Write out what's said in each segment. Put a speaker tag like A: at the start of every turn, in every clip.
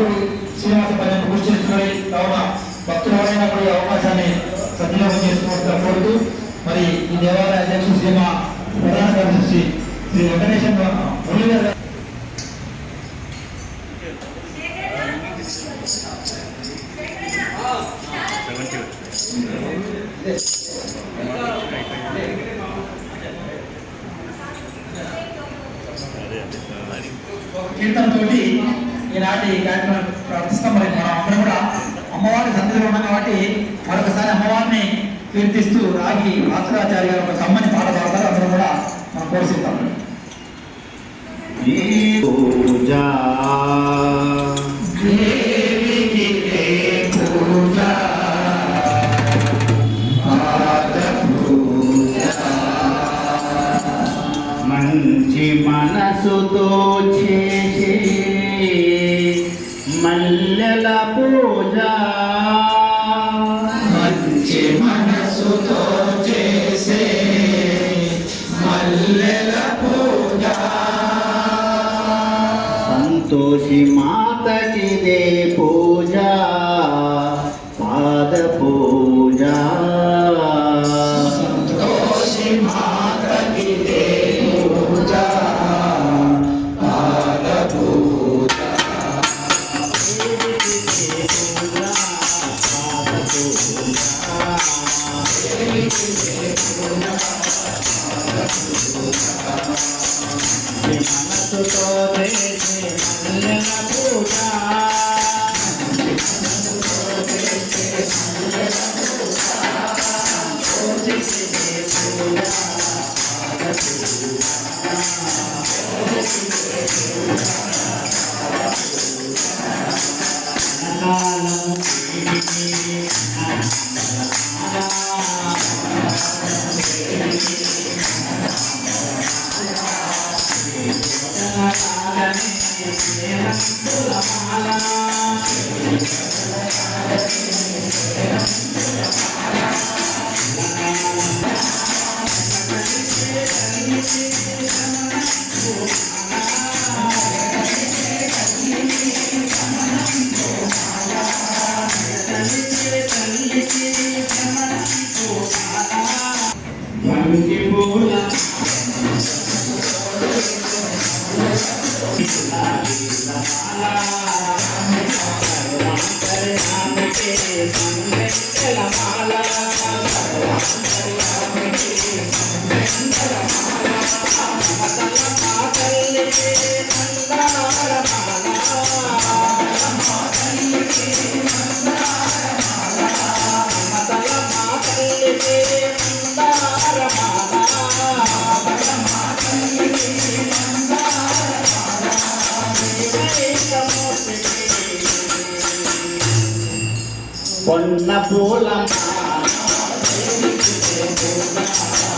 A: పాటు శ్రీనివాస పర్యంత కృషి చేస్తున్నవి కావున భక్తులు ఎవరైనా కూడా ఈ అవకాశాన్ని సద్వినియోగం చేసుకోవాల్సిన కోరుతూ మరి ఈ దేవాలయ అధ్యక్షుడు శ్రీమ ప్రధాన కార్యదర్శి శ్రీ వెంకటేశ్వర మురళీధర్ గారు. కీర్తనతోటి ఈనాటి కార్యక్రమం ప్రార్థిస్తాం మరి. మనం అందరం కూడా అమ్మవారి సన్నిధిలో ఉన్నాం కాబట్టి మరొకసారి అమ్మవారిని కీర్తిస్తూ రాగి భాస్కరాచార్య గారు ఒక పాట పాడతారు. అందరం కూడా మనం కోరుసిద్దాం
B: పూజా. మంచి మనసుతో చేసే Thanks.
A: మంచి Deus.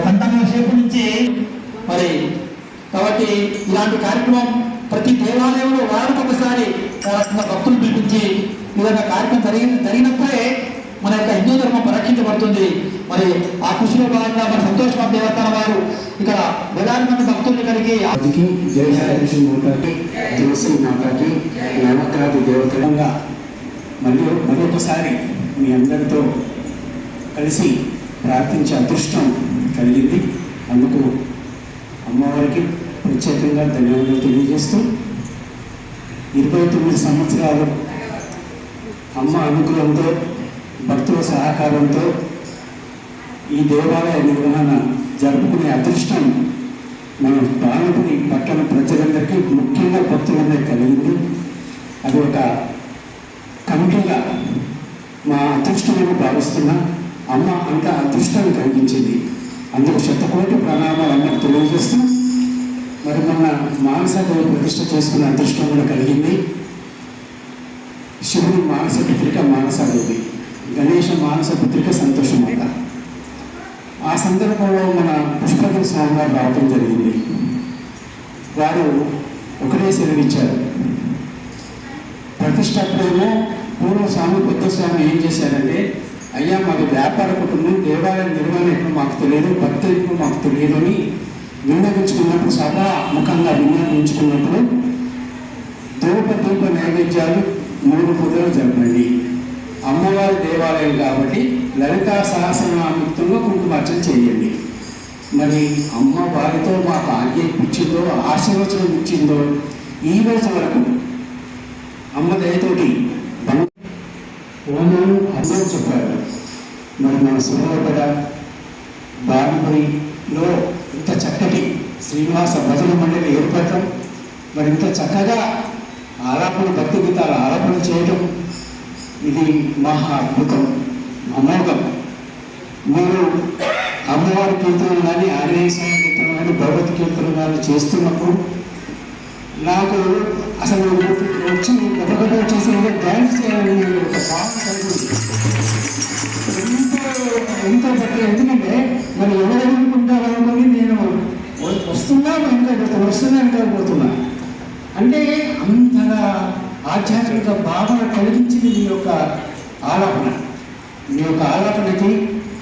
A: పంతొమ్మిది సేపు నుంచి మరి కాబట్టి ఇలాంటి కార్యక్రమం ప్రతి దేవాలయంలో వారికి ఒకసారి భక్తులు పిలిపించి ఈ విధంగా కార్యక్రమం జరిగిన జరిగినప్పుడే
C: మన యొక్క హిందూ ధర్మం పరిరక్షించబడుతుంది మరి ఆ కృషిలో భాగంగా మన సంతోష్ బాబు దేవస్థానం వారు ఇక్కడ వేలాది మంది భక్తుల్ని కలిగి
D: ఆదికి జయ తులసి మాతాకి నవగ్రాది దేవతలంగా మరియు మరొకసారి మీ అందరితో కలిసి ప్రార్థించే అదృష్టం కలిగింది. అందుకు అమ్మవారికి ప్రత్యేకంగా ధన్యవాదాలు తెలియజేస్తూ ఇరవై తొమ్మిది సంవత్సరాలు అమ్మ అనుగ్రహంతో భక్తుల సహకారంతో ఈ దేవాలయ నిర్వహణ జరుపుకునే అదృష్టం మన బాలపురి పట్టణ ప్రజలందరికీ ముఖ్యంగా భక్తులందరికీ కలిగింది. అది ఒక కమిటీగా మా అదృష్టమని భావిస్తున్నా అమ్మ అంత అదృష్టాన్ని కలిగించింది. అందుకు శతకోటి ప్రణామాలు అమ్మకు తెలియజేస్తూ మరి మొన్న మానసదేవి ప్రతిష్ట చేసుకున్న అదృష్టం కూడా కలిగింది. శివుని మానస పత్రిక మానసాదేవి. గణేష మానస పుత్రిక సంతోషమాత. ఆ సందర్భంలో మన పుష్పగిరి స్వామి గారు రావడం జరిగింది. వారు ఒకటే సెలవిచ్చారు. ప్రతిష్టప్పుడేమో పూర్వ స్వామి పెద్ద స్వామి ఏం చేశారంటే అయ్యా మాది వ్యాపార కుటుంబం దేవాలయ నిర్వహణ ఎప్పుడు మాకు తెలియదు భక్తి ఎప్పుడు మాకు తెలియదు అని విన్నవించుకున్నప్పుడు సభా ముఖంగా విన్నవించుకున్నప్పుడు దూప దూప నైవేద్యాలు మూడు పూజలు జరపండి. అమ్మవారి దేవాలయం కాబట్టి లలితా సహస్రనామయుక్తంగా కుంకుమార్చన చేయండి. మరి అమ్మ వారితో మాకు ఆజ్ఞాపించిందో ఆశీర్వచనం ఇచ్చిందో ఈ రోజు వరకు అమ్మ దయతోటి ఓనం అందరూ చెప్పారు. మరి మన సురవపడ బాలుపడిలో ఇంత చక్కటి శ్రీనివాస భజన మండలి ఏర్పడటం మరి ఇంత చక్కగా ఆలాపన భక్తి గీతాలు ఆలాపన చేయటం ఇది మహా అద్భుతం అమోఘం. మీరు అమ్మవారి కీర్తనలు కానీ ఆంజనేయ స్వామి కీర్తనలు కానీ భగవత్ కీర్తనలు కానీ చేస్తున్నప్పుడు నాకు అసలు వచ్చి గబగబా వచ్చేసి డ్యాన్స్ చేయాలని ఒక భావన కలిగింది ఎంతో ఎంతో బట్టి ఎందుకంటే మరి ఎవరు అనుకుంటారు నేను వస్తున్నా వెనక వస్తున్నా వెనక పోతున్నా అంటే అంతగా ఆధ్యాత్మిక భావన కలిగించింది మీ యొక్క ఆలాపన మీ యొక్క ఆలాపనకి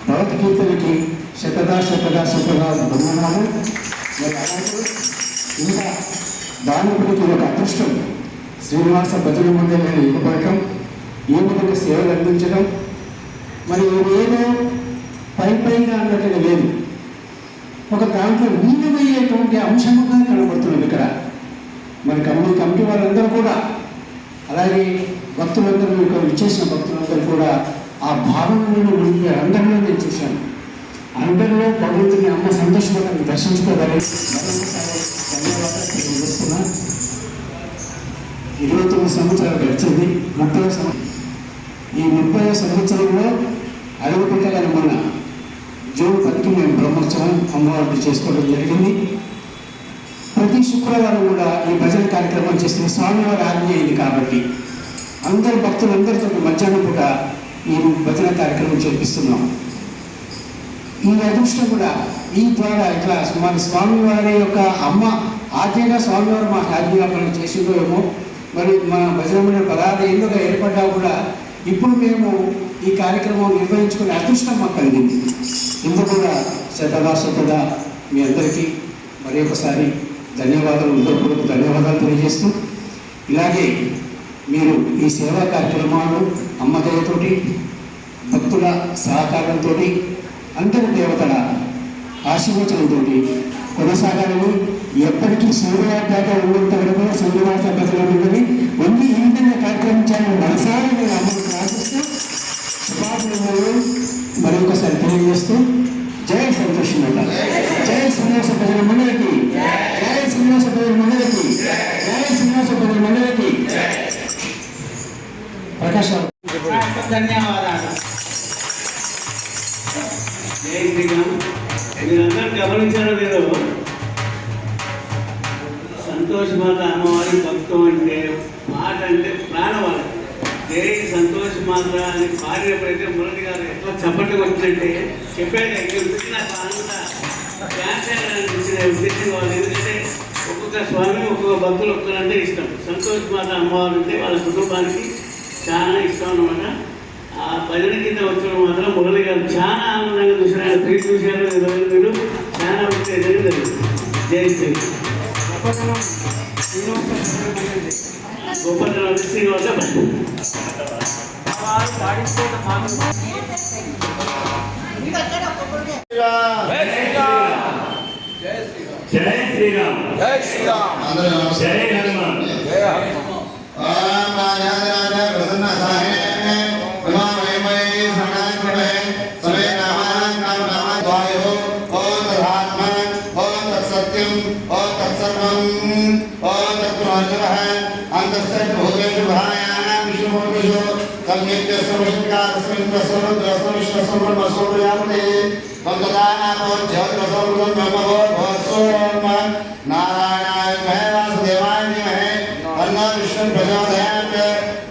D: భగవత్ కీర్తనకి శతదా శతదా శతదా బ్రహ్మణాలు ఇంకా అలాగే ఇంకా ఒక అదృష్టం. శ్రీనివాస భజన మందిరాన్ని ఇవ్వబడటం ఏ విధంగా సేవలు అందించడం. మరి ఏదో పై పైగా అన్నట్టుగా లేదు. ఒక దాంట్లో లీనమయ్యేటువంటి అంశముగా కనబడుతున్నది ఇక్కడ. మరి కమిటీ కమిటీ వాళ్ళందరూ కూడా అలాగే భక్తులందరూ ఇక్కడ విచ్చేసిన భక్తులందరూ కూడా ఆ భావనలను ఉండే అందరిలో నేను చూశాను. అందరిలో భగవంతుని అమ్మ సంతోషపడని దర్శించుకోగలిగి ధన్యవాదాలు. ఇరవై తొమ్మిది సంవత్సరాలు గడిచింది. ముప్పై ఈ ముప్పై సంవత్సరంలో అడవి పిల్లలని మొన్న జూన్ పదికి మేము బ్రహ్మోత్సవం అమ్మవారికి చేసుకోవడం జరిగింది. ప్రతి శుక్రవారం కూడా ఈ భజన కార్యక్రమం చేస్తున్న స్వామివారి ఆజ్ఞ అయింది కాబట్టి అందరి భక్తులందరితో మధ్యాహ్నం పూట ఈ భజన కార్యక్రమం చేపిస్తున్నాం. ఈ అదృష్టం కూడా ఈ ద్వారా ఇట్లా మన స్వామివారి యొక్క అమ్మ ఆజ్ఞగా స్వామివారు మా ఆజ్ఞాపన చేసిందో ఏమో మరి మన భజన పదార్థ ఎందుకు ఏర్పడ్డా కూడా ఇప్పుడు మేము ఈ కార్యక్రమం నిర్వహించుకునే అదృష్టం మాకు కలిగింది. ఇందుకు కూడా శతదా శతదా మీ అందరికీ మరి ఒకసారి ధన్యవాదాలు హృదయపూర్వక ధన్యవాదాలు తెలియజేస్తూ ఇలాగే మీరు ఈ సేవా కార్యక్రమాలు అమ్మదయతోటి భక్తుల సహకారంతో అందరి దేవతల ఆశీర్వచనంతో కొనసాగాలని ఎప్పటికీ సూర్యవాద ఉన్నంత వరకు సూర్యవాస భజన ఉందని ఓన్లీ ఈ విధంగా కార్యక్రమం చేయాలని మనసారి నేను అమ్మను ప్రార్థిస్తూ శుభాభినందనలు మరొకసారి తెలియజేస్తూ జయ సంతోషం జయ శ్రీనివాస ప్రజల మండలికి. జయ శ్రీనివాస ప్రజల మండలికి. జయ శ్రీనివాస ప్రజల మండలికి. ప్రకాశ్
A: ధన్యవాదాలు. మీరందరూ గమనించారో లేదో సంతోషమాత అమ్మవారిని అమ్మవారి భక్తం అంటే మాట అంటే ప్రాణవాళ్ళు జై సంతోషమాత అని పాడినప్పుడైతే మురళి గారు ఎట్లా చప్పట్లు వచ్చినట్టే చెప్పాడు ఇక్కడ నాకు అంత డ్యాన్స్ ఉద్దేశం వాళ్ళు. ఎందుకంటే ఒక్కొక్క స్వామి ఒక్కొక్క భక్తులు ఒక్కరంటే ఇష్టం. సంతోషమాత అమ్మవారు అంటే వాళ్ళ కుటుంబానికి చాలా ఇష్టం అనమాట ఆ భజన కింద వచ్చిన మాత్రం మురళి గారు చాలా ఆనందంగా చూసిన ఆయన ప్రీతి చూశారు. చాలా ఉంటే జరిగింది. జై శ్రీ గొప్పతనం శ్రీనివాస
E: జై శ్రీరామ్
F: జై శ్రీరామ్
E: హనుమాన్
F: జయ హనుమాన్
C: ఓం రాజాధిరాజ सत्यम और तत्सर्वम और है अंतस्य भोजन शुभायाम विष्णु विष्णु कल नित्य स्मित सर्व दर्शन विष्णु सर्व मसूर यामते पंकदान और जल रसम ब्रह्म भव भवसो नारायणाय मह वासुदेवाय महे अन्ना विष्णु प्रचोदयात्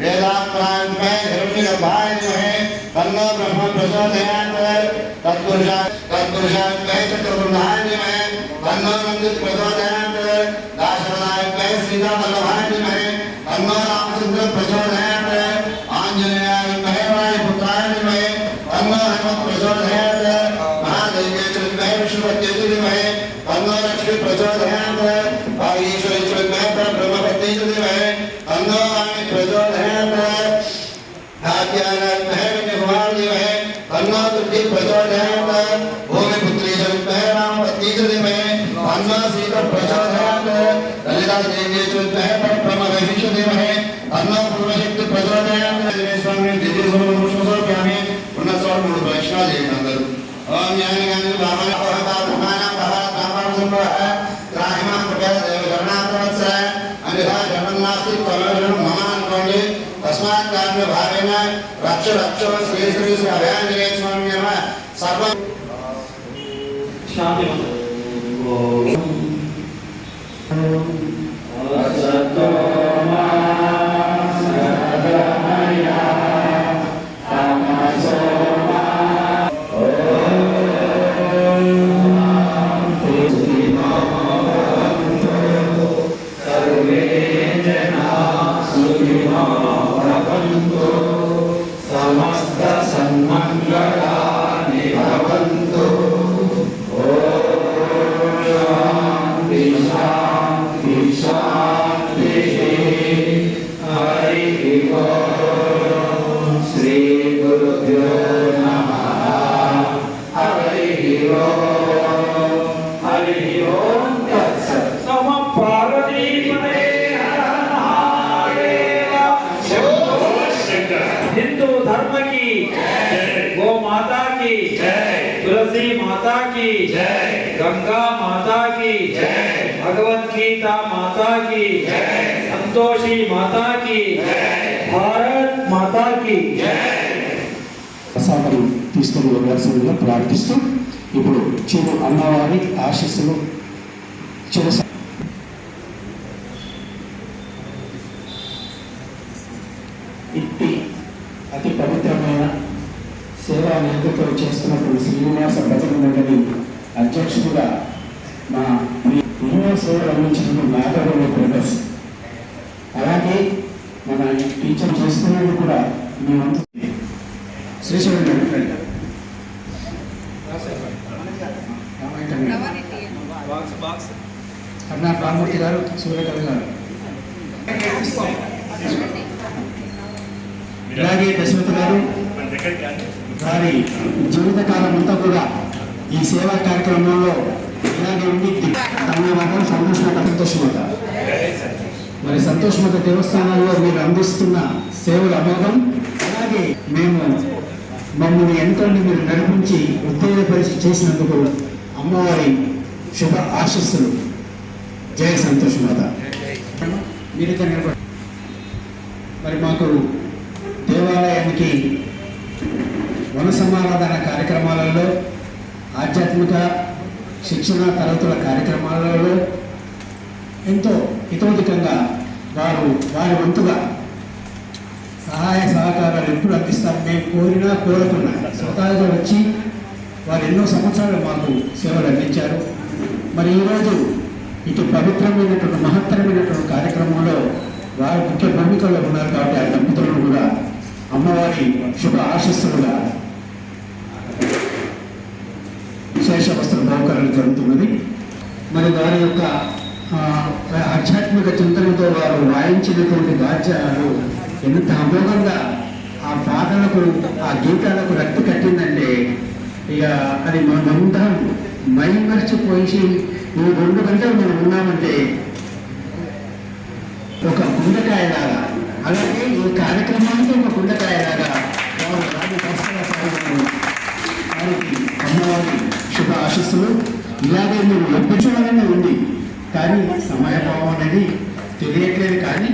C: वेदाप्राण महे हिरण्यगर्भाय महे अन्ना ब्रह्म प्रचोदयात् तत्पुरुषाय तत्पुरुषाय महे चतुर्गुणाय महे तन्नो नन्दित प्रचोदयात् दाशरथाय मे सीतावल्लभाय विद्महे రక్ష రక్ష శ్రీ శ్రీ శ్రీ అభయాంజనేయ స్వామి నమ సర్వ
A: శాంతి
G: Oh, మాతా భగవద్గీత మాతా కి సంతోషి మాతా భారత్ మాతాకి.
D: ప్రసాదం తీసుకుని ప్రార్థిస్తూ ఇప్పుడు చిరు అన్నవారి ఆశీస్సులు చిరు ఇట్టి అతి పవిత్రమైన సేవా నేతతో చేస్తున్నప్పుడు శ్రీనివాస భజన మండలి అధ్యక్షుడుగా మా ఎన్నో సేవలు అందించినటువంటి నాగరూప బ్రదర్స్. అలాగే మన టీచర్ చేస్తున్నది కూడా మీ వంతు. శ్రీశైలం వెంకటరెడ్డి గారు. కర్ణాటక రామూర్తి గారు సూర్యకవి గారు. ఇలాగే దశరథ గారు వారి జీవితకాలం అంతా కూడా ఈ సేవా కార్యక్రమంలో ఇలాగే ఉండి ధన్యవాదాలు మరి సంతోషమత దేవస్థానాల్లో మీరు అందిస్తున్న సేవల అమోఘం అలాగే మేము మమ్మల్ని ఎంతోని మీరు నడిపించి ఉత్తేజపరిచి చేసినందుకు అమ్మవారి శుభ ఆశస్సులు. జయ సంతోషమాత మీరు నిలబడి. మరి మాకు దేవాలయానికి వన సమారాధన కార్యక్రమాలలో ఆధ్యాత్మిక శిక్షణ తరగతుల కార్యక్రమాలలో ఎంతో హితోధికంగా వారు వారి వంతుగా సహాయ సహకారాలు ఎప్పుడు అందిస్తారు మేము కోరినా కోరుకున్నా స్వతహాగా వచ్చి వారు ఎన్నో సంవత్సరాలు మాకు సేవలు అందించారు. మరి ఈరోజు ఇటు పవిత్రమైనటువంటి మహత్తరమైనటువంటి కార్యక్రమంలో వారు ముఖ్య భూమికలో ఉన్నారు కాబట్టి ఆ దంపతులను కూడా అమ్మవారి శుభ ఆశస్సులుగా శేష వస్త్ర బహుకరణ జరుగుతున్నది మరి వారి యొక్క ఆధ్యాత్మిక చింతనతో వారు వాయించినటువంటి వాద్యాలు ఎంత అమోఘంగా ఆ పాటలకు ఆ గీతాలకు రక్తి కట్టిందంటే ఇక అది మనమంతా మైమర్చిపోయి ఈ రెండు గంటలు మనం ఉన్నామంటే ఒక గుండకాయలాగా అలాగే ఈ కార్యక్రమానికి ఒక గుండకాయలాగా వారు రాజు దర్శన సాగుతున్నారు వారికి అమ్మవారి శుభ ఆశస్సులు ఇలాగే మీరు ఒప్పించడాలనే ఉంది. కానీ సమయభావం అనేది తెలియట్లేదు కానీ